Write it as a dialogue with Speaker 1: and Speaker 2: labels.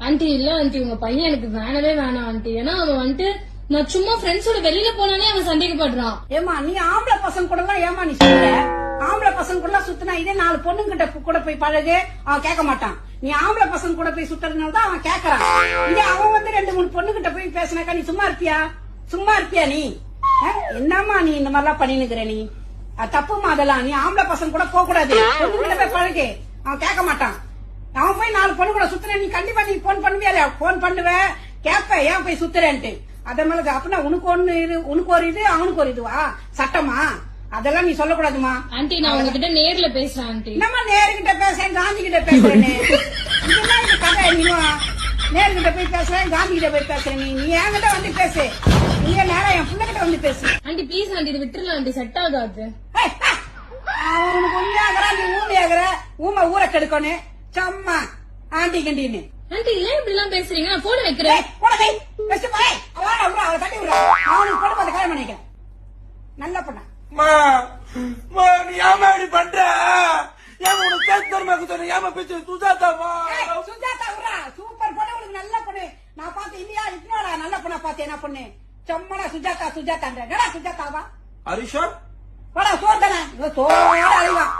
Speaker 1: Aunty இல்ல aunty உங்க பையன் எனக்கு வேணவே வேணாம் ஆண்டி ஏன்னா அவன் வந்துட்டு நான் சும்மா ஃப்ரெண்ட்ஸோட வெளியில போனானே அவன் சந்தேகப்படுறான்
Speaker 2: ஏமா நீ ஆம்பளை பசங்க கூட எல்லாம் ஏமா நீ சுத்துற? ஆம்பளை பசங்க கூட எல்லாம் சுத்தினா இதே நாலு பொண்ணுங்கிட்ட கூட போய் பழகு அவன் கேட்க மாட்டான். நீ ஆம்பளை பசங்க கூட போய் சுத்துறதுனால தான் அவன் கேக்குறான் இதே அவன் வந்து ரெண்டு மூணு பொண்ணுகிட்ட போய் பேசினாக்கா நீ சும்மா இருப்பியா? சும்மா இருப்பியா நீ? என்னம்மா நீ இந்த மாதிரிலாம் பண்ணினுக்குற நீ? தப்புமா அதெல்லாம். நீ ஆம்பளை பசங்க கூட போக கூடாது பொண்ணுகிட்ட போய் பழகு. அவன் கேட்க மாட்டான். பொண்ணு கூட சுத்துற நீ கண்டிப்பா நீ போன் பண்ணுவியா போன் பண்ணுவ. கேப்ப. ஏன் போய் சுத்துறேன்ட்டு? அத மேல அப்படின்னா உனக்கு ஒண்ணு இது உனக்கு ஒரு இது அவனுக்கு ஒரு இதுவா? சட்டமா? அதெல்லாம் நீ சொல்லக்கூடாதுமா?
Speaker 1: ஆண்டி நான் உங்ககிட்ட நேர்ல பேசுறேன் ஆண்டி.
Speaker 2: நம்ம நேருகிட்ட பேசுறேன் காந்தி கிட்ட பேசுறேன்னு? இதெல்லாம் இந்த கதை நீ நேருகிட்ட போய் பேசுறேன் காந்தி கிட்ட போய் பேசுறேன் நீ. நீ என்கிட்ட வந்து பேசு. நீ நேரம் என் பிள்ளைகிட்ட வந்து பேசு.
Speaker 1: ஆண்டி ப்ளீஸ் ஆண்டி இது விட்டுறலாம் ஆண்டி. செட் ஆகாது.
Speaker 2: அவனுக்கு உண்மையாகிற நீ ஊமையாகிற. ஊமை ஊரை கெடுக்கணும் சும்மா. ஆண்டி கிண்டின்னு
Speaker 1: ஆண்டி ஏன் இப்படி எல்லாம் பேசுறீங்க நான் போன் வைக்கிறேன்
Speaker 2: போடா டேய். வச்சு போய். அவனை விட்றா, அவனை தட்டி விட்றா. அவனுக்கு பொண்ணு பார்த்து கல்யாணம் பண்ணிக்க. நல்ல பொண்ணா.
Speaker 3: மா மா நீ ஏமா இப்படி பண்ற ஏமா உனக்கு பேச தரமா சொன்ன ஏமா பேச்சு சுஜாதாமா
Speaker 2: சுஜாதா விட்றா. சூப்பர் பொண்ணு, உனக்கு நல்ல பொண்ணு. நான் பார்த்து இல்லையா, இன்னொரு நல்ல பொண்ணா பார்த்தேன், என்ன பொண்ணு? சும்மாடா சுஜாதா, சுஜாதான்ற. என்னடா சுஜாதாவா?
Speaker 3: ஹரிஷா
Speaker 2: போடா, சோறு தானே. சோறோட அழுவான்.